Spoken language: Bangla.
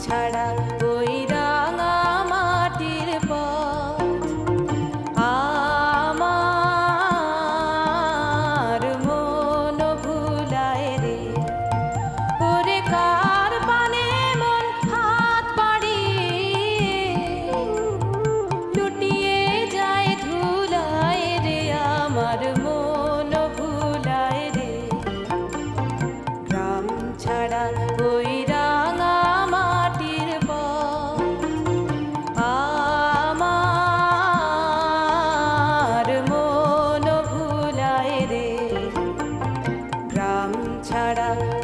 ছাড়া ওই para